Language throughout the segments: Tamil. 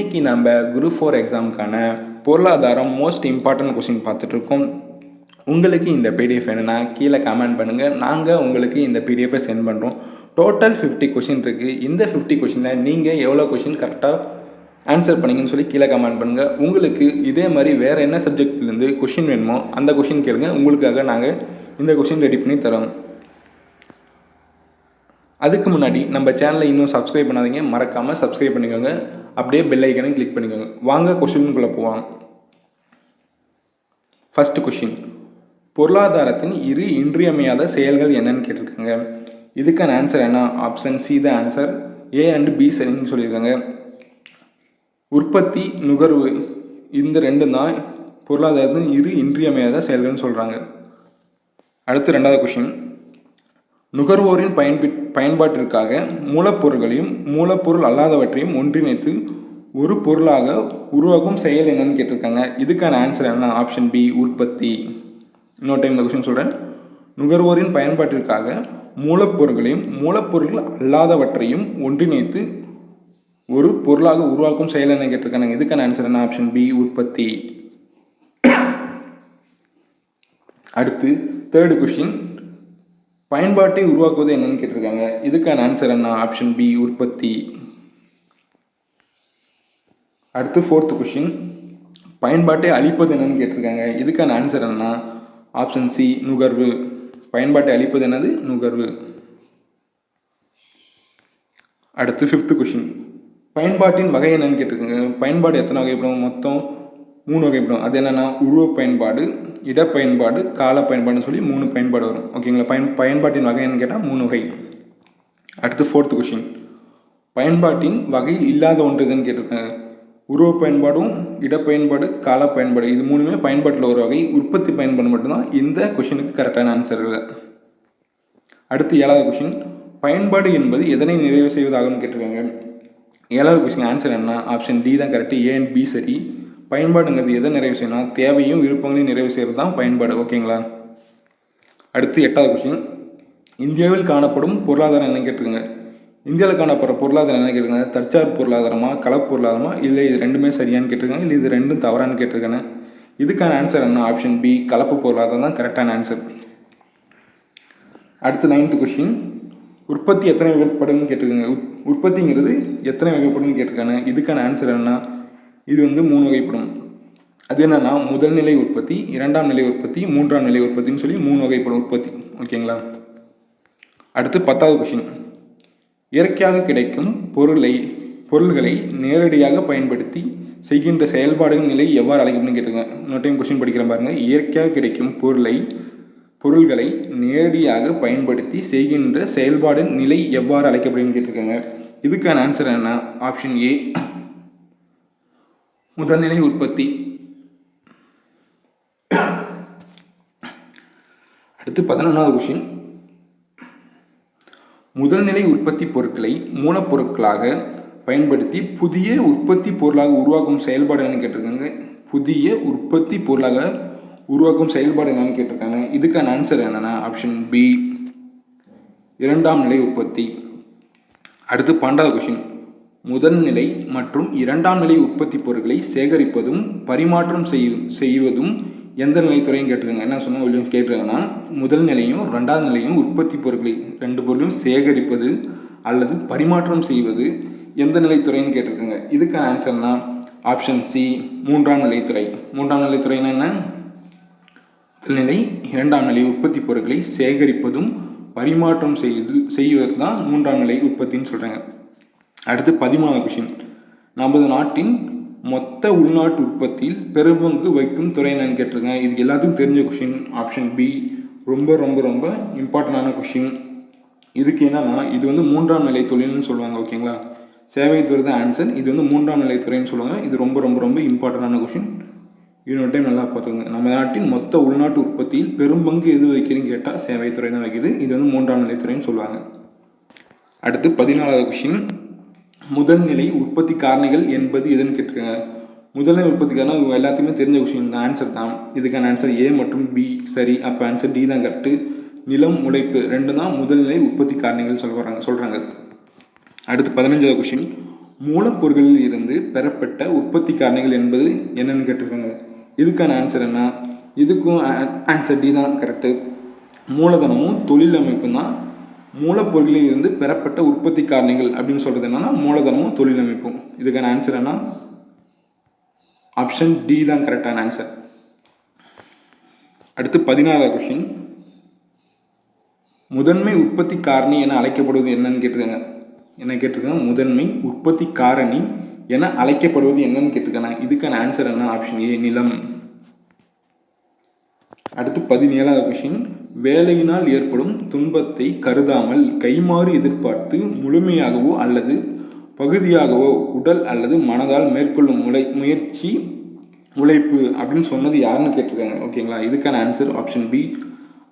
இன்னைக்கு நம்ம குரூப் ஃபோர் எக்ஸாமுக்கான பொருளாதாரம் மோஸ்ட் இம்பார்ட்டன்ட் கொஸ்டின் பார்த்துட்ருக்கோம். உங்களுக்கு இந்த பிடிஎஃப் வேணும்னா கீழே கமெண்ட் பண்ணுங்கள் நாங்கள் உங்களுக்கு இந்த பிடிஎஃபை சென்ட் பண்ணுறோம் டோட்டல் ஃபிஃப்டி கொஷின் இருக்குது இந்த ஃபிஃப்டி கொஷினில் நீங்கள் எவ்வளோ கொஷின் கரெக்டாக ஆன்சர் பண்ணீங்கன்னு சொல்லி கீழே கமெண்ட் பண்ணுங்கள் உங்களுக்கு இதே மாதிரி வேறு என்ன சப்ஜெக்ட்லேருந்து கொஷின் வேணுமோ அந்த கொஷின் கேளுங்க. உங்களுக்காக நாங்கள் இந்த கொஷின் ரெடி பண்ணி தரோம். அதுக்கு முன்னாடி நம்ம சேனலை இன்னும் சப்ஸ்கிரைப் பண்ணாதீங்க. மறக்காமல் சப்ஸ்கிரைப் பண்ணிக்கோங்க. அப்படியே பெல் ஐக்கனையும் கிளிக் பண்ணிக்கோங்க. வாங்க கொஷினுக்குள்ளே போவாங்க ஃபஸ்ட்டு கொஷின் பொருளாதாரத்தின் இரு இன்றியமையாத செயல்கள் என்னன்னு கேட்டிருக்காங்க. இதுக்கான ஆன்சர் என்ன? Option C the answer A and B சரின்னு சொல்லியிருக்காங்க. உற்பத்தி நுகர்வு இந்த ரெண்டும் தான் பொருளாதாரத்தின் இரு இன்றியமையாத செயல்கள்னு சொல்கிறாங்க அடுத்து ரெண்டாவது கொஷின் நுகர்வோரின் பயன்பி பயன்பாட்டிற்காக மூலப்பொருள்களையும் மூலப்பொருள் அல்லாதவற்றையும் ஒன்றிணைத்து ஒரு பொருளாக உருவாக்கும் செயல் என்னன்னு கேட்டிருக்காங்க. இதுக்கான ஆன்சர் என்ன? ஆப்ஷன் பி உற்பத்தி. இன்னொரு டைம் இந்த கொஸ்டின் சொல்கிறேன் நுகர்வோரின் பயன்பாட்டிற்காக மூலப்பொருள்களையும் மூலப்பொருள் அல்லாதவற்றையும் ஒன்றிணைத்து ஒரு பொருளாக உருவாக்கும் செயல் என்ன கேட்டிருக்காங்க? இதுக்கான ஆன்சர் என்ன? ஆப்ஷன் பி உற்பத்தி. அடுத்து தேர்டு கொஷின் பயன்பாட்டை உருவாக்குவது என்னன்னு கேட்டிருக்காங்க. இதுக்கான ஆன்சர் என்ன? ஆப்ஷன் பி உற்பத்தி. அடுத்து ஃபோர்த்து கொஷின் பயன்பாட்டை அழிப்பது என்னன்னு கேட்டிருக்காங்க. இதுக்கான ஆன்சர் என்ன ஆப்ஷன் சி நுகர்வு. பயன்பாட்டை அழிப்பது என்னது? நுகர்வு. அடுத்து ஃபிஃப்த்து கொஷின் பயன்பாட்டின் வகை என்னன்னு கேட்டிருக்காங்க. பயன்பாடு எத்தனை வகைப்படும்? மொத்தம் மூணு வகைப்படும் அது என்னென்னா உருவ பயன்பாடு இடப்பயன்பாடு கால பயன்பாடுன்னு சொல்லி மூணு பயன்பாடு வரும். ஓகேங்களா பயன் பயன்பாட்டின் வகை என்னன்னு கேட்டால் மூணு வகை. அடுத்து ஃபோர்த் கொஷின் பயன்பாட்டின் வகை இல்லாத ஒன்று எதுன்னு கேட்டிருக்காங்க. உருவ பயன்பாடும் இடப்பயன்பாடு கால பயன்பாடு இது மூணுமே பயன்பாட்டில் ஒரு வகை. உற்பத்தி பயன்பாடு மட்டும்தான் இந்த கொஷினுக்கு கரெக்டான ஆன்சர் இல்லை அடுத்து ஏழாவது கொஷின் பயன்பாடு என்பது எதனை நிறைவு செய்வதாகும்னு கேட்டிருக்காங்க. ஏழாவது கொஷின் ஆன்சர் என்ன ஆப்ஷன் டி தான் கரெக்டு ஏ அண்ட் பி சரி. பயன்பாடுங்கிறது எதை நிறைவு செய்யணும் தேவையும் விருப்பங்களையும் நிறைவு செய்கிறது தான் பயன்பாடு. ஓகேங்களா? அடுத்து எட்டாவது கொஸ்டின் இந்தியாவில் காணப்படும் பொருளாதாரம் என்ன கேட்டிருக்காங்க. இந்தியாவில் காணப்படுற பொருளாதாரம் என்ன கேட்டிருக்காங்க. தற்சார் பொருளாதாரமா கலப்பு பொருளாதாரமா இல்லை இது ரெண்டுமே சரியான்னு கேட்டிருக்காங்க இல்லை இது ரெண்டும் தவறான்னு கேட்டிருக்காங்க. இதுக்கான ஆன்சர் என்ன? ஆப்ஷன் பி கலப்பு பொருளாதாரம் தான் கரெக்டான ஆன்சர் அடுத்து நைன்த் கொஷின் உற்பத்தி எத்தனை வகைப்படும்னு கேட்டிருக்காங்க. உற்பத்திங்கிறது எத்தனை வகைப்படும்னு கேட்டிருக்காங்க. இதுக்கான ஆன்சர் என்னன்னா இது வந்து மூணு வகைப்படும். அது என்னன்னா முதல் நிலை உற்பத்தி இரண்டாம் நிலை உற்பத்தி மூன்றாம் நிலை உற்பத்தின்னு சொல்லி மூணு வகைப்படும் உற்பத்தி. ஓகேங்களா? அடுத்து பத்தாவது கொஷின் இயற்கையாக கிடைக்கும் பொருளை பொருள்களை நேரடியாக பயன்படுத்தி செய்கின்ற செயல்பாடுகள் நிலை எவ்வாறு அழைக்கணும்னு கேட்டிருக்காங்க இன்னொரு டைம் கொஷின் படிக்கிறேன் பாருங்க. இயற்கையாக கிடைக்கும் பொருளை பொருள்களை நேரடியாக பயன்படுத்தி செய்கின்ற செயல்பாடு நிலை எவ்வாறு அழைக்கப்படுன்னு கேட்டிருக்காங்க. இதுக்கான ஆன்சர் என்ன ஆப்ஷன் ஏ முதல்நிலை உற்பத்தி. அடுத்து பதினொன்றாவது கொஷின் முதல்நிலை உற்பத்தி பொருட்களை மூலப்பொருட்களாக பயன்படுத்தி புதிய உற்பத்தி பொருளாக உருவாக்கும் செயல்பாடு என்னன்னு கேட்டிருக்காங்க. புதிய உற்பத்தி பொருளாக உருவாக்கும் செயல்பாடு என்னன்னு கேட்டிருக்காங்க. இதுக்கான ஆன்சர் என்னென்னா ஆப்ஷன் பி இரண்டாம் நிலை உற்பத்தி. அடுத்து பன்னெண்டாவது கொஷின் முதல்நிலை மற்றும் இரண்டாம் நிலை உற்பத்தி பொருட்களை சேகரிப்பதும் பரிமாற்றம் செய்ய செய்வதும் எந்த நிலைத்துறையும் கேட்டிருக்காங்க. என்ன சொன்னால் கேட்டிருக்காங்கன்னா முதல் நிலையும் ரெண்டாவது நிலையும் உற்பத்தி பொருட்களை ரெண்டு பொருளையும் சேகரிப்பது அல்லது பரிமாற்றம் செய்வது எந்த நிலைத்துறைன்னு கேட்டிருக்காங்க. இதுக்கான ஆன்சர்னா ஆப்ஷன் சி மூன்றாம் நிலைத்துறை. மூன்றாம் நிலைத்துறைன்னா என்ன? முதல் நிலை இரண்டாம் நிலை உற்பத்தி பொருட்களை சேகரிப்பதும் பரிமாற்றம் செய்து செய்வது தான் மூன்றாம் நிலை உற்பத்தின்னு சொல்கிறாங்க அடுத்து பதிமூணாவது கொஷின் நமது நாட்டின் மொத்த உள்நாட்டு உற்பத்தியில் பெரும்பங்கு வைக்கும் துறை என்னன்னு கேட்டிருக்கேன். இது எல்லாத்துக்கும் தெரிஞ்ச கொஷின் ஆப்ஷன் பி ரொம்ப ரொம்ப ரொம்ப இம்பார்ட்டண்டான கொஷின் இதுக்கு என்னன்னா இது வந்து மூன்றாம் நிலை தொழில்னு சொல்லுவாங்க ஓகேங்களா சேவை துறை தான் ஆன்சர் இது வந்து மூன்றாம் நிலை துறைன்னு சொல்லுவாங்க. இது ரொம்ப ரொம்ப ரொம்ப இம்பார்ட்டண்டான கொஷின் இன்னொரு டைம் நல்லா பார்த்துக்கோங்க. நம்ம நாட்டின் மொத்த உள்நாட்டு உற்பத்தியில் பெரும்பங்கு எது வைக்கிறதுன்னு கேட்டால் சேவைத்துறை தான் வைக்குது. இது வந்து மூன்றாம் நிலைத்துறைன்னு சொல்லுவாங்க. அடுத்து பதினாலாவது கொஷின் முதல்நிலை உற்பத்தி காரணிகள் என்பது எதுன்னு கேட்டிருக்காங்க. முதல்நிலை உற்பத்தி காரணம் இவங்க எல்லாத்தையுமே தெரிஞ்ச கொஷின் ஆன்சர் தான். இதுக்கான ஆன்சர் ஏ மற்றும் பி சரி அப்போ ஆன்சர் டி தான் கரெக்டு நிலம் உழைப்பு ரெண்டு தான் முதல்நிலை உற்பத்தி காரணிகள் சொல்கிறாங்க சொல்கிறாங்க அடுத்து பதினஞ்சாவது கொஷின் மூலப்பொருட்களில் இருந்து பெறப்பட்ட உற்பத்தி காரணிகள் என்பது என்னன்னு கேட்டிருக்காங்க. இதுக்கான ஆன்சர் என்ன? இதுக்கும் ஆன்சர் டி தான் கரெக்டு மூலதனமும் தொழில் அமைப்பும் தான் மூலப்பொருளில் இருந்து பெறப்பட்ட உற்பத்தி காரணிகள் அப்படின்னு சொல்கிறது என்னன்னா மூலதனமும் தொழிலமைப்பும். இதுக்கான ஆன்சர் என்ன ஆப்ஷன் டி தான் கரெக்டான ஆன்சர் அடுத்து பதினாறாவது கொஷின் முதன்மை உற்பத்தி காரணி என அழைக்கப்படுவது என்னன்னு கேட்டிருக்காங்க. என்ன கேட்டிருக்காங்க? முதன்மை உற்பத்தி காரணி என அழைக்கப்படுவது என்னன்னு கேட்டிருக்காங்க. இதுக்கான ஆன்சர் என்ன ஆப்ஷன் ஏ நிலம். அடுத்து பதினேழாவது கொஷின் வேலையினால் ஏற்படும் துன்பத்தை கருதாமல் கைமாறு எதிர்பார்த்து முழுமையாகவோ அல்லது பகுதியாகவோ உடல் அல்லது மனதால் மேற்கொள்ளும் முளை முயற்சி உழைப்பு அப்படின்னு சொன்னது யாருன்னு கேட்டிருக்காங்க. ஓகேங்களா? இதுக்கான answer option B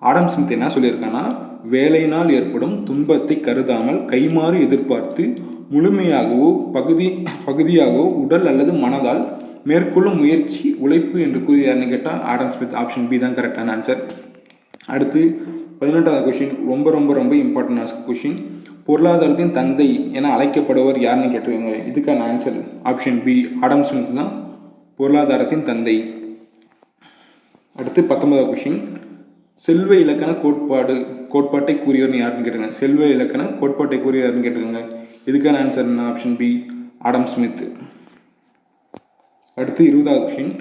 Adam Smith என்ன சொல்லியிருக்காங்கன்னா வேலையினால் ஏற்படும் துன்பத்தை கருதாமல் கைமாறு எதிர்பார்த்து முழுமையாகவோ பகுதி பகுதியாகவோ உடல் அல்லது மனதால் மேற்கொள்ளும் முயற்சி உழைப்பு என்று கூறி யாருன்னு கேட்டால் ஆடம் ஸ்மித் ஆப்ஷன் பி தான் கரெக்டான ஆன்சர் அடுத்து பதினெட்டாவது கொஷின் ரொம்ப ரொம்ப ரொம்ப இம்பார்ட்டண்டான கொஷின் பொருளாதாரத்தின் தந்தை என அழைக்கப்படுவர் யாருன்னு கேட்டிருக்காங்க. இதுக்கான answer option B Adam Smith தான். பொருளாதாரத்தின் தந்தை. அடுத்து பத்தொன்பதாவது கொஷின் செல்வ இலக்கண கோட்பாடு கோட்பாட்டை கூறியவர்னு யாருன்னு கேட்டுருங்க செல்வ இலக்கண கோட்பாட்டை கூறியவர் யாருன்னு இதுக்கான ஆன்சர் என்ன? ஆப்ஷன் பி ஆடம் ஸ்மித் அடுத்து இருபதாவது கொஷின்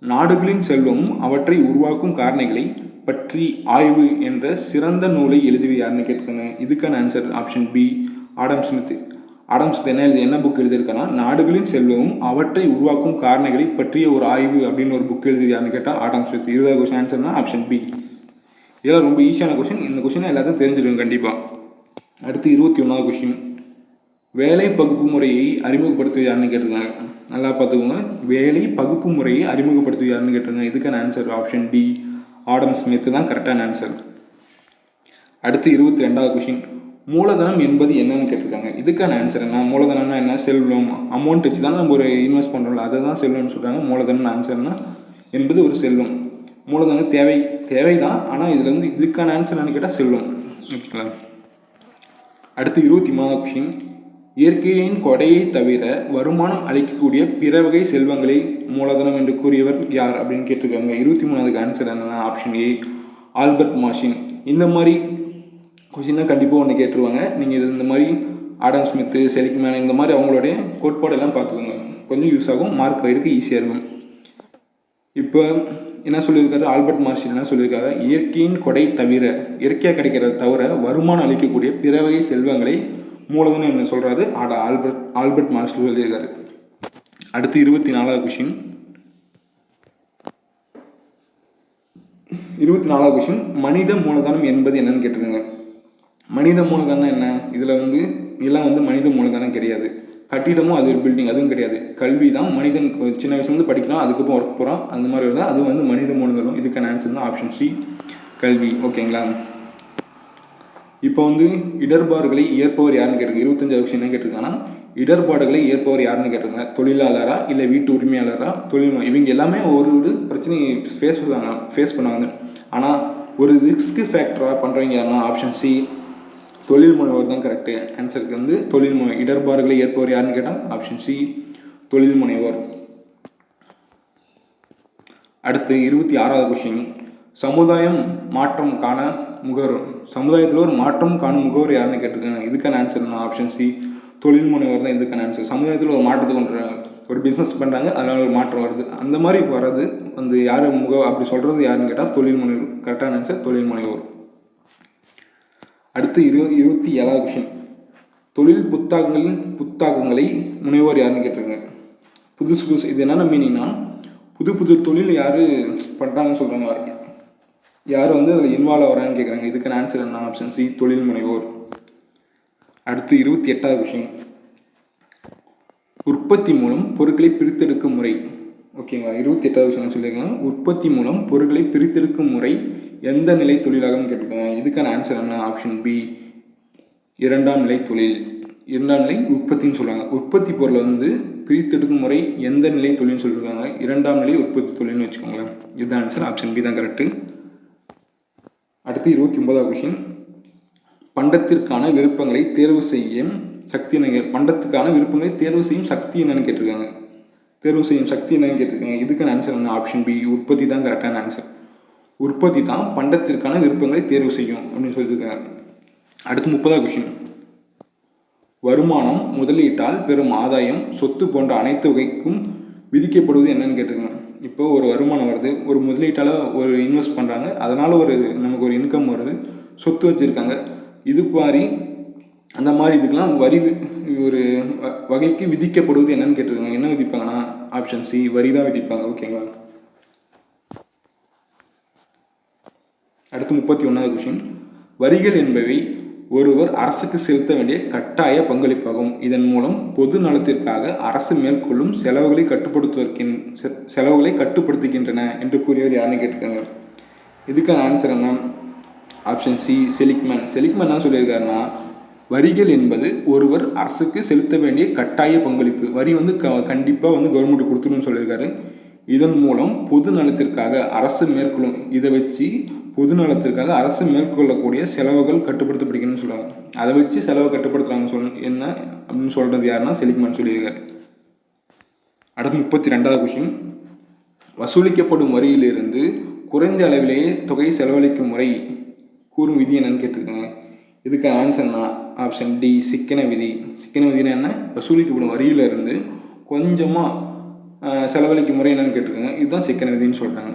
நாடுகளின் செல்வமும் அவற்றை உருவாக்கும் காரணிகளை பற்றி ஆய்வு என்ற சிறந்த நூலை எழுதியது யாருன்னு கேட்டுக்கோங்க. இதுக்கான answer option B Adam Smith Adam Smith என்ன எழுதி என்ன புக் எழுதியிருக்கனா நாடுகளின் செல்வமும் அவற்றை உருவாக்கும் காரணங்களை பற்றிய ஒரு ஆய்வு அப்படின்னு ஒரு புக் எழுதி யாருன்னு கேட்டால் ஆடம் ஸ்மித் இருபதாவது கொஸ்டின் ஆன்சர்னா ஆப்ஷன் பி இதெல்லாம் ரொம்ப ஈஸியான கொஸ்டின் இந்த கொஸ்டினை எல்லாத்தையும் தெரிஞ்சிருக்கும் கண்டிப்பாக அடுத்து இருபத்தி ஒன்றாவது கொஸ்டின் வேலை பகுப்பு முறையை அறிமுகப்படுத்துவது யாருன்னு கேட்டிருக்காங்க. நல்லா பார்த்துக்கோங்க. வேலை பகுப்பு முறையை அறிமுகப்படுத்துவது யாருன்னு கேட்டிருக்காங்க. இதுக்கான answer option D Adam Smith தான் கரெக்டான ஆன்சர் அடுத்து இருபத்தி ரெண்டாவது கொஷின் மூலதனம் என்பது என்னன்னு கேட்டிருக்காங்க. இதுக்கான ஆன்சர் என்ன? மூலதனம்னா என்ன? செல்வம் அமௌண்ட் வச்சு தான் நம்ம ஒரு இன்வெஸ்ட் பண்ணுறோம்ல அதை தான் செல்வம்னு சொல்கிறாங்க மூலதனம் ஆன்சர்னா என்பது ஒரு செல்வம் மூலதனம் தேவை தேவை தான் ஆனால் இதில் வந்து இதுக்கான ஆன்சர் என்னன்னு கேட்டால் செல்வம் ஓகேங்களா? அடுத்து இருபத்தி மூணாவது கொஷின் இயற்கையின் கொடையை தவிர வருமானம் அளிக்கக்கூடிய பிற வகை செல்வங்களை மூலதனம் என்று கூறியவர் யார் அப்படின்னு கேட்டிருக்காங்க. இருபத்தி மூணாவதுக்கு ஆன்சர் என்னென்னா ஆப்ஷன் ஏ ஆல்பர்ட் மாஷின் இந்த மாதிரி கொஷின்னா கண்டிப்பாக ஒன்று கேட்டுருவாங்க. நீங்கள் இது இந்த மாதிரி ஆடம் ஸ்மித்து செலிக்மேன் இந்த மாதிரி அவங்களுடைய கோட்பாடெல்லாம் பார்த்துக்கோங்க. கொஞ்சம் யூஸ் ஆகும் மார்க் எடுக்க ஈஸியாக இருக்கும். இப்போ என்ன சொல்லியிருக்காரு? ஆல்பர்ட் மார்ஷின் என்ன சொல்லியிருக்காரு? இயற்கையின் கொடை தவிர இயற்கையாக கிடைக்கிறத தவிர வருமானம் அளிக்கக்கூடிய பிற வகை செல்வங்களை மூலதனம் என்ன சொல்கிறாரு ஆட ஆல்பர்ட் ஆல்பர்ட் மார்ஷல் எழுதியிருக்காரு. அடுத்து இருபத்தி நாலாவது கொஷின் இருபத்தி நாலாவது கொஷின் மனித மூலதனம் என்பது என்னன்னு கேட்டிருக்காங்க. மனித மூலதனம் என்ன? இதில் வந்து எல்லாம் வந்து மனித மூலதனம் கிடையாது. கட்டிடமும் அது ஒரு பில்டிங் அதுவும் கிடையாது. கல்வி தான் மனிதன் சின்ன வயசுலேருந்து படிக்கலாம் அதுக்கப்புறம் ஒர்க் போகிறோம் அந்த மாதிரி இருந்தால் அது வந்து மனித மூலதனம். இதுக்கான ஆன்சர் தான் ஆப்ஷன் சி கல்வி. ஓகேங்களா இப்போ வந்து இடர்பாடுகளை ஏற்பவர் யாருன்னு கேட்டிருக்காங்க. இருபத்தஞ்சாவது வருஷம் என்ன கேட்டிருக்காங்கன்னா இடர்பாடுகளை ஏற்பவர் யாருன்னு கேட்டிருக்காங்க. தொழிலாளரா இல்லை வீட்டு உரிமையாளரா தொழில் இவங்க எல்லாமே ஒரு ஒரு பிரச்சனையை ஃபேஸ் பண்ணுவாங்க ஃபேஸ் பண்ணுவாங்க. ஆனால் ஒரு ரிஸ்க் ஃபேக்டராக பண்ணுறவங்க யாருன்னா ஆப்ஷன் சி தொழில் முனைவர் தான் கரெக்டு ஆன்சருக்கு வந்து தொழில் முனை இடர்பாடுகளை ஏற்பவர் யாருன்னு கேட்டால் ஆப்ஷன் சி தொழில் முனைவோர். அடுத்து இருபத்தி ஆறாவது கொஷின் சமுதாயம் மாற்றம் காண முகவர் சமுதாயத்தில் ஒரு மாற்றம் காணும் முகவர் யாருன்னு கேட்டிருக்காங்க. இதுக்கான ஆன்சர் நான் ஆப்ஷன் சி தொழில் முனைவர் தான் இதுக்கான ஆன்சர் சமுதாயத்தில் ஒரு மாற்றத்தை கொண்டு ஒரு பிஸ்னஸ் பண்ணுறாங்க அதனால ஒரு மாற்றம் வருது. அந்த மாதிரி வர்றது வந்து யார் முக அப்படி சொல்கிறது யாருன்னு கேட்டால் தொழில் முனைவர். கரெக்டான ஆன்சர் தொழில் முனைவோர். அடுத்து இரு இருபத்தி ஏழாவது கொஷின் தொழில் புத்தாக்கங்களின் புத்தாக்கங்களை முனைவோர் யாருன்னு கேட்டிருக்காங்க. புதுசு புதுசு இது என்னென்ன மீனிங்னா புது புது தொழில் யார் பண்ணுறாங்கன்னு சொல்கிறாங்க யார் வந்து அதில் இன்வால்வ் ஆகிறான்னு கேட்குறாங்க இதுக்கான ஆன்சர் என்ன? ஆப்ஷன் சி தொழில் முனைவோர். அடுத்து இருபத்தி எட்டாவது விஷயம். உற்பத்தி மூலம் பொருட்களை பிரித்தெடுக்கும் முறை. ஓகேங்களா இருபத்தி எட்டாவது விஷயம் சொல்லியிருக்கலாம். உற்பத்தி மூலம் பொருட்களை பிரித்தெடுக்கும் முறை எந்த நிலை தொழிலாகவும் கேட்டிருக்காங்க. இதுக்கான ஆன்சர் என்ன? ஆப்ஷன் பி இரண்டாம் நிலை தொழில். இரண்டாம் நிலை உற்பத்தின்னு சொல்லுவாங்க உற்பத்தி பொருளை வந்து பிரித்தெடுக்கும் முறை எந்த நிலை தொழில்னு சொல்லியிருக்காங்க. இரண்டாம் நிலை உற்பத்தி தொழில்னு வச்சுக்கோங்களேன். இதுதான் ஆன்சர் ஆப்ஷன் பி தான் கரெக்டு அடுத்து இருபத்தி ஒன்பதாவது கொஷின் பண்டத்திற்கான விருப்பங்களை தேர்வு செய்யும் சக்தி என்ன பண்டத்துக்கான விருப்பங்களை தேர்வு செய்யும் சக்தி என்னன்னு கேட்டிருக்காங்க. தேர்வு செய்யும் சக்தி என்னன்னு கேட்டிருக்காங்க. இதுக்கான ஆன்சர் என்ன? ஆப்ஷன் பி உற்பத்தி தான் கரெக்டான ஆன்சர் உற்பத்தி தான் பண்டத்திற்கான விருப்பங்களை தேர்வு செய்யும் அப்படின்னு சொல்லியிருக்காங்க. அடுத்து முப்பதாவது கொஷின் வருமானம் முதலீட்டால் பெறும் ஆதாயம் சொத்து போன்ற அனைத்து வகைக்கும் விதிக்கப்படுவது என்னன்னு கேட்டிருக்காங்க. இப்போ ஒரு வருமானம் வருது. ஒரு முதலீட்டால் ஒரு இன்வெஸ்ட் பண்ணுறாங்க அதனால் ஒரு நமக்கு ஒரு இன்கம் வருது. சொத்து வச்சுருக்காங்க. இது மாதிரி அந்த மாதிரி இதுக்கெலாம் வரி ஒரு வகைக்கு விதிக்கப்படுவது என்னன்னு கேட்டிருக்காங்க. என்ன விதிப்பாங்கன்னா ஆப்ஷன் சி வரி தான் விதிப்பாங்க. ஓகேங்களா அடுத்து முப்பத்தி ஒன்றாவது கொஷின் வரிகள் என்பவை ஒருவர் அரசுக்கு செலுத்த வேண்டிய கட்டாய பங்களிப்பாகும். இதன் மூலம் பொது நலத்திற்காக அரசு மேற்கொள்ளும் செலவுகளை கட்டுப்படுத்துவதற்கின் செ- செலவுகளை கட்டுப்படுத்துகின்றன என்று கூறியவர் யாருன்னு கேட்டிருக்காங்க. இதுக்கான ஆன்சர் என்ன? ஆப்ஷன் சி செலிக்மேன் செலிக்மேன் என்ன சொல்லியிருக்காருன்னா வரிகள் என்பது ஒருவர் அரசுக்கு செலுத்த வேண்டிய கட்டாய பங்களிப்பு. வரி வந்து க கண்டிப்பாக வந்து கவர்மெண்ட் கொடுத்துருன்னு சொல்லியிருக்காரு. இதன் மூலம் பொது நலத்திற்காக அரசு மேற்கொள்ளும் இதை வச்சு பொது நலத்திற்காக அரசு மேற்கொள்ளக்கூடிய செலவுகள் கட்டுப்படுத்தப்படுகிறதுன்னு சொல்லுவாங்க அதை வச்சு செலவு கட்டுப்படுத்துறாங்க சொல் என்ன அப்படின்னு சொல்றது யாருன்னா செலிக்மேன் சொல்லியிருக்காரு அடுத்து முப்பத்தி ரெண்டாவது கொஷின் வசூலிக்கப்படும் வரியிலிருந்து குறைந்த அளவிலேயே தொகை செலவழிக்கும் முறை கூறும் விதி என்னன்னு கேட்டிருக்காங்க. இதுக்கு ஆன்சர்னா ஆப்ஷன் டி சிக்கன விதி. சிக்கன விதினா என்ன? வசூலிக்கப்படும் வரியிலிருந்து கொஞ்சமாக செலவழிக்கும் முறை என்னன்னு கேட்டிருக்காங்க இதுதான் சிக்கன விதின்னு சொல்கிறாங்க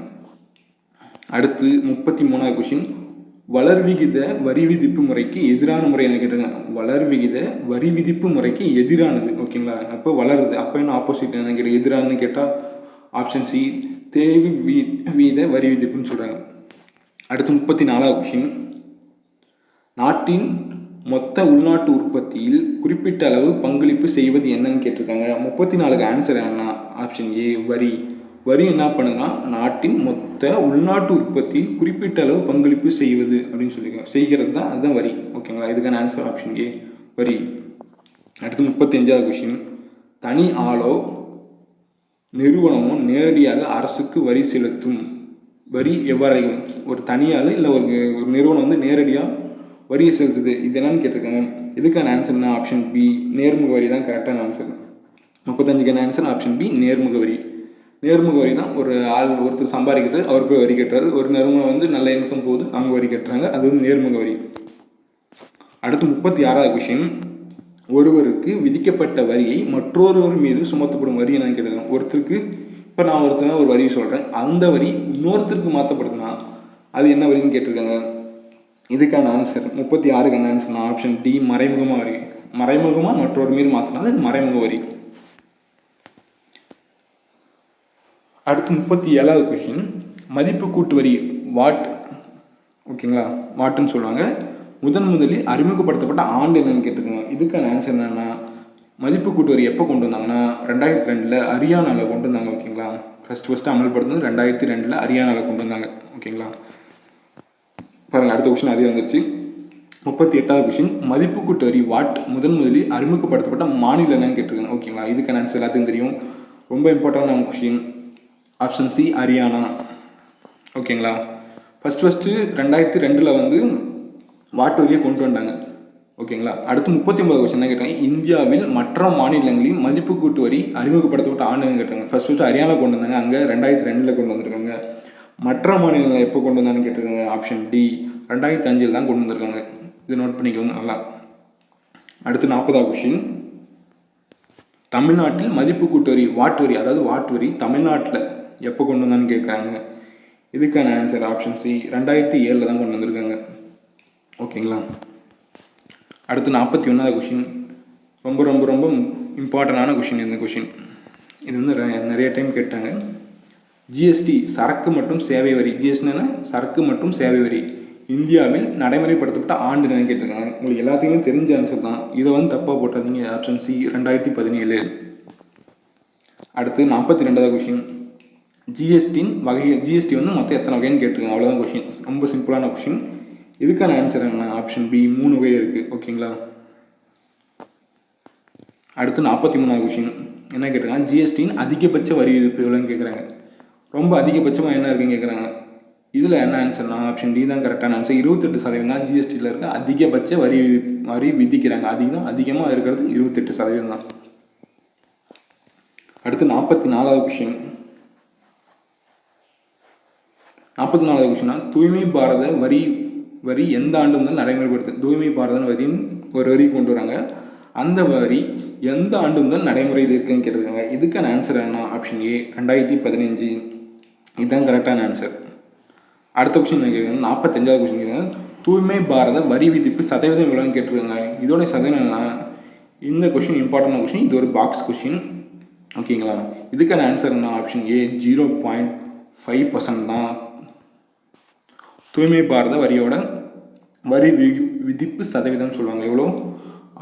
அடுத்து முப்பத்தி மூணாவது கொஷின் வளர்விகித வரி விதிப்பு முறைக்கு எதிரான முறை என்ன கேட்டிருக்காங்க? வளர்விகித வரி விதிப்பு முறைக்கு எதிரானது. ஓகேங்களா அப்போ வளருது. அப்போ என்ன ஆப்போசிட் என்ன கேட்டு எதிரானு கேட்டால் ஆப்ஷன் சி தேவி வீ வீத வரி விதிப்புன்னு சொல்கிறாங்க அடுத்து முப்பத்தி நாலாவது கொஷின் நாட்டின் மொத்த உள்நாட்டு உற்பத்தியில் குறிப்பிட்ட அளவு பங்களிப்பு செய்வது என்னன்னு கேட்டிருக்காங்க. முப்பத்தி நாலுக்கு ஆன்சர் என்ன? ஆப்ஷன் ஏ வரி. வரி என்ன பண்ணுதுன்னா நாட்டின் மொத்த உள்நாட்டு உற்பத்தியில் குறிப்பிட்ட அளவு பங்களிப்பு செய்வது அப்படின்னு சொல்லியிருக்காங்க. செய்கிறது தான் அதுதான் வரி. ஓகேங்களா இதுக்கான ஆன்சர் ஆப்ஷன் ஏ வரி. அடுத்து முப்பத்தஞ்சாவது கொஷின் தனி ஆளோ நிறுவனமோ நேரடியாக அரசுக்கு வரி செலுத்தும். வரி எவ்வாறு ஒரு தனியால் இல்லை ஒரு ஒரு நிறுவனம் வந்து நேரடியாக வரியை செலுத்துது இது என்னன்னு கேட்டிருக்காங்க. இதுக்கான ஆன்சர்னா ஆப்ஷன் பி நேர்முக வரி தான் கரெக்டான ஆன்சர் முப்பத்தஞ்சுக்கான ஆன்சர் ஆப்ஷன் பி நேர்முக வரி. நேர்முக வரி தான் ஒரு ஆள் ஒருத்தர் சம்பாதிக்கிறது அவர் போய் வரி கட்டுறாரு. ஒரு நிறுவனம் வந்து நல்ல இன்கம் போகுது அவங்க வரி கட்டுறாங்க. அது வந்து நேர்முக வரி. அடுத்து முப்பத்தி ஆறாவது கொஷின் ஒருவருக்கு விதிக்கப்பட்ட வரியை மற்றொருவர் மீது சுமத்தப்படும் வரி என்னன்னு கேட்டிருக்காங்க. ஒருத்தருக்கு இப்போ நான் ஒருத்தர் ஒரு வரி சொல்கிறேன் அந்த வரி இன்னொருத்தருக்கு மாற்றப்படுதுன்னா அது என்ன வரின்னு கேட்டிருக்காங்க? இதுக்கான ஆன்சர் முப்பத்தி ஆறுக்கான ஆன்சர் நான் ஆப்ஷன் டி மறைமுகமாக வரி. மறைமுகமாக மற்றொரு மீது மாற்றினாலும் இது மறைமுக வரி. அடுத்து முப்பத்தி ஏழாவது கொஷின் மதிப்பு கூட்டு வரி வாட்? ஓகேங்களா வாட்டுன்னு சொல்லுவாங்க முதன் முதலில் அறிமுகப்படுத்தப்பட்ட ஆண்டு என்னன்னு கேட்டிருக்காங்க. இதுக்கான ஆன்சர் என்னென்னா மதிப்பு கூட்டு வரி எப்போ கொண்டு வந்தாங்கன்னா ரெண்டாயிரத்தி ரெண்டில் ஹரியானாவில் கொண்டு வந்தாங்க ஓகேங்களா ஃபர்ஸ்ட் ஃபஸ்ட்டு அமல்படுத்துனது ரெண்டாயிரத்தி ரெண்டில் ஹரியானாவில் கொண்டு வந்தாங்க ஓகேங்களா பாருங்கள் அடுத்த கொஷின் அதே வந்துருச்சு. முப்பத்தி எட்டாவது கொஷின் மதிப்பு கூட்டு வரி வாட் முதன் முதலில் அறிமுகப்படுத்தப்பட்ட மாநிலம் என்னன்னு கேட்டிருக்காங்க. ஓகேங்களா இதுக்கான ஆன்சர் எல்லாத்தையும் தெரியும். ரொம்ப இம்பார்ட்டண்டான கொஷின் ஆப்ஷன் சி ஹரியானா ஓகேங்களா ஃபஸ்ட் ஃபஸ்ட்டு ரெண்டாயிரத்தி ரெண்டில் வந்து வாட் வரியை கொண்டு வந்தாங்க. ஓகேங்களா அடுத்து முப்பத்தி ஒன்பது கொஸ்டின் என்ன கேட்டாங்க இந்தியாவில் மற்ற மாநிலங்களில் மதிப்பு கூட்டு வரி அறிமுகப்படுத்தப்பட்ட ஆண்டுன்னு கேட்டாங்க ஃபஸ்ட் ஃபஸ்ட்டு ஹரியானா கொண்டு வந்தாங்க. அங்கே ரெண்டாயிரத்தி ரெண்டில் கொண்டு வந்திருக்காங்க. மற்ற மாநிலங்கள் எப்போ கொண்டு வந்தான்னு கேட்டிருக்காங்க? ஆப்ஷன் டி ரெண்டாயிரத்தி அஞ்சில் தான் கொண்டு வந்திருக்காங்க. இது நோட் பண்ணிக்கோங்க நல்லா. அடுத்து நாற்பதாவது கொஷின் தமிழ்நாட்டில் மதிப்பு கூட்டு வரி வாட்டு வரி அதாவது வாட்டு வரி தமிழ்நாட்டில் எப்போ கொண்டு வந்தான்னு கேட்குறாங்க. இதுக்கான ஆன்சர் ஆப்ஷன் சி ரெண்டாயிரத்தி ஏழில் தான் கொண்டு வந்திருக்காங்க. ஓகேங்களா? அடுத்து நாற்பத்தி ஒன்றாவது கொஷின் ரொம்ப ரொம்ப ரொம்ப இம்பார்ட்டண்டான கொஷின் இந்த கொஷின் இது வந்து நிறைய டைம் கேட்டாங்க. ஜிஎஸ்டி சரக்கு மற்றும் சேவை வரி. ஜிஎஸ்டினா சரக்கு மற்றும் சேவை வரி. இந்தியாவில் நடைமுறைப்படுத்தப்பட்ட ஆண்டு என்னன்னு கேட்டிருக்காங்க. உங்களுக்கு எல்லாத்தையுமே தெரிஞ்ச ஆன்சர் தான். இதை வந்து தப்பாக போட்டாதீங்க. ஆப்ஷன் சி ரெண்டாயிரத்தி பதினேழு. அடுத்து நாற்பத்தி ரெண்டாவது கொஷின் ஜிஎஸ்டின் வகை ஜிஎஸ்டி வந்து மொத்தம் எத்தனை வகைன்னு கேட்டிருக்காங்க. அவ்வளோதான் கொஷின் ரொம்ப சிம்பிளான கொஷின் இதுக்கான ஆன்சர் என்ன ஆப்ஷன் பி மூணு வகை இருக்குது ஓகேங்களா அடுத்து நாற்பத்தி மூணாவது கொஷின் என்ன கேட்டிருக்காங்க? ஜிஎஸ்டியின் அதிகபட்ச வரி விதிப்பு எவ்வளோன்னு கேட்குறாங்க. ரொம்ப அதிகபட்சமாக என்ன இருக்குன்னு கேட்குறாங்க இதில் என்ன ஆன்சர்னா ஆப்ஷன் டி தான் கரெக்டான ஆன்சர் இருபத்தெட்டு சதவீதம் தான் ஜிஎஸ்டியில் இருக்க. அதிகபட்ச வரி வரி விதிக்கிறாங்க. அதிகம் அதிகமாக இருக்கிறது இருபத்தெட்டு சதவீதம் தான். அடுத்து நாற்பத்தி நாலாவது கொஷின் நாற்பத்தி நாலாவது கொஷினா தூய்மை பாரத வரி வரி எந்த ஆண்டு முதல் நடைமுறைப்படுத்து தூய்மை பாரதம் வரின்னு ஒரு வரி கொண்டு வராங்க. அந்த வரி எந்த ஆண்டு முதல் நடைமுறையில் இருக்குன்னு கேட்டிருக்காங்க. இதுக்கான ஆன்சர் என்ன? ஆப்ஷன் ஏ ரெண்டாயிரத்தி பதினஞ்சு. இதுதான் கரெக்டான ஆன்சர் அடுத்த கொஸ்டின் கேட்குறாங்க நாற்பத்தஞ்சாவது கொஸ்டின் கேட்குறாங்க தூய்மை பாரத வரி விதிப்பு சதவீதம் எவ்வளோன்னு கேட்டிருக்காங்க. இதோட சதவீதம் என்ன இந்த கொஷின் இம்பார்ட்டன்ட் கொஷின் இது ஒரு பாக்ஸ் கொஷின் ஓகேங்களா இதுக்கான ஆன்சர் என்ன? Option A zero point five percent தான். தூய்மை பாரத வரியோட வரி வி விதிப்பு சதவீதம் சொல்லுவாங்க. எவ்வளோ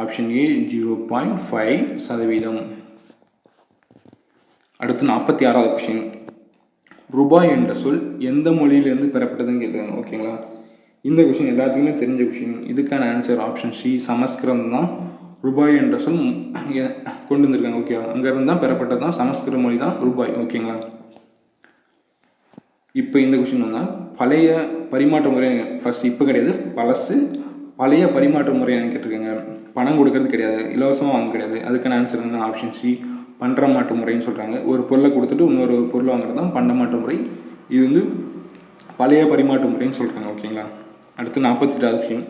option A zero point five சதவீதம். அடுத்து நாற்பத்தி ஆறாவது கொஷின் ரூபாய் என்ற சொல் எந்த மொழியிலேருந்து பெறப்பட்டதுன்னு கேட்குறாங்க ஓகேங்களா? இந்த கொஷின் எல்லாத்துக்குமே தெரிஞ்ச கொஷின் இதுக்கான ஆன்சர் ஆப்ஷன் சி சமஸ்கிருதம் தான். ரூபாய் என்ற சொல் கொண்டு வந்திருக்காங்க ஓகேவா? அங்கேருந்து தான் பெறப்பட்டது தான். சமஸ்கிருத மொழி தான் ரூபாய் ஓகேங்களா? இப்போ இந்த கொஷின் வந்தால் பழைய பரிமாற்ற முறை ஃபர்ஸ்ட் இப்போ கிடையாது. பழசு பழைய பரிமாற்ற முறை எனக்கு கேட்டிருக்காங்க. பணம் கொடுக்கறது கிடையாது. இலவசமாக வாங்க கிடையாது. அதுக்கான ஆன்சர் என்ன ஆப்ஷன் சி பண்டமாற்று முறைன்னு சொல்கிறாங்க ஒரு பொருளை கொடுத்துட்டு இன்னொரு பொருள் வாங்குறது தான் பண்டமாற்று முறை. இது வந்து பழைய பரிமாற்று முறைன்னு சொல்கிறாங்க ஓகேங்களா? அடுத்து நாற்பத்தி ரெண்டாவது விஷயம்.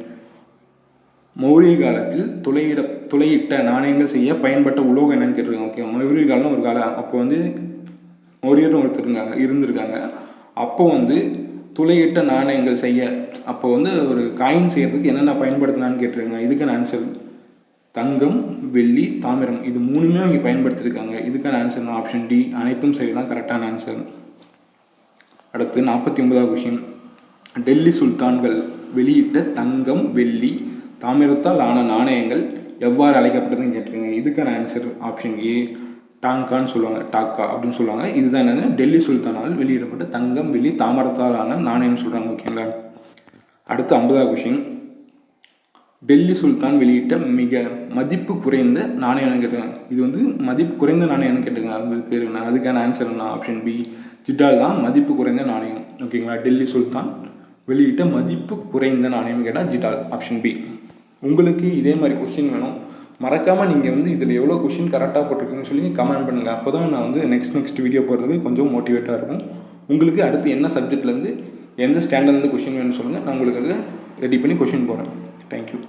மௌரிய காலத்தில் துளையிட துளையிட்ட நாணயங்கள் செய்ய பயன்பட்ட உலோகம் என்னன்னு கேட்டிருக்காங்க ஓகே. மௌரிய காலம்னு ஒரு காலம் அப்போ வந்து மௌரியர்னு ஒருத்தர் இருக்காங்க இருந்திருக்காங்க. அப்போ வந்து துளையிட்ட நாணயங்கள் செய்ய அப்போ வந்து ஒரு காயின் செய்கிறதுக்கு என்னென்ன பயன்படுத்தினான்னு கேட்டிருக்காங்க. இதுக்கான ஆன்சர் தங்கம் வெள்ளி தாமிரம் இது மூணுமே அவங்க பயன்படுத்தியிருக்காங்க. இதுக்கான ஆன்சர் தான் ஆப்ஷன் டி அனைத்தும் சரி தான் கரெக்டான ஆன்சர் அடுத்து நாற்பத்தி ஒன்பதாவது விஷயம் டெல்லி சுல்தான்கள் வெளியிட்ட தங்கம் வெள்ளி தாமிரத்தால் ஆன நாணயங்கள் எவ்வாறு அழைக்கப்பட்டதுன்னு கேட்டிருக்காங்க. இதுக்கான ஆன்சர் ஆப்ஷன் ஏ டாங்கான்னு சொல்லுவாங்க. டாக்கா அப்படின்னு சொல்லுவாங்க. இதுதான் என்னது டெல்லி சுல்தானால் வெளியிடப்பட்ட தங்கம் வெள்ளி தாமரத்தாலான ஆன நாணயம்னு சொல்கிறாங்க ஓகேங்களா? அடுத்து ஐம்பதாவது விஷயம் டெல்லி சுல்தான் வெளியிட்ட மிக மதிப்பு குறைந்த நாணயம்னு கேட்டுக்கோங்க இது வந்து மதிப்பு குறைந்த நாணயம்னு கேட்டுக்கோங்க அது பேர் என்ன? அதுக்கான ஆன்சர் என்ன? ஆப்ஷன் பி ஜிட்டால் தான் மதிப்பு குறைந்த நாணயம். ஓகேங்களா டெல்லி சுல்தான் வெளியிட்ட மதிப்பு குறைந்த நாணயம் கேட்டால் ஜிட்டால் ஆப்ஷன் பி உங்களுக்கு இதே மாதிரி கொஸ்டின் வேணும். மறக்காமல் நீங்கள் வந்து இதில் எவ்வளோ கொஷின் கரெக்டாக போட்டிருக்கீங்கன்னு சொல்லி கமெண்ட் பண்ணுங்கள் அப்போ தான் நான் வந்து நெக்ஸ்ட் நெக்ஸ்ட் வீடியோ போடுறதுக்கு கொஞ்சம் மோட்டிவேட்டாக இருக்கும். உங்களுக்கு அடுத்து என்ன சப்ஜெக்ட்லேருந்து எந்த ஸ்டாண்டர்ட்லேருந்து கொஷின் வேணும்னு சொல்லுங்கள் நான் உங்களுக்கு ரெடி பண்ணி கொஷின் போகிறேன் தேங்க்யூ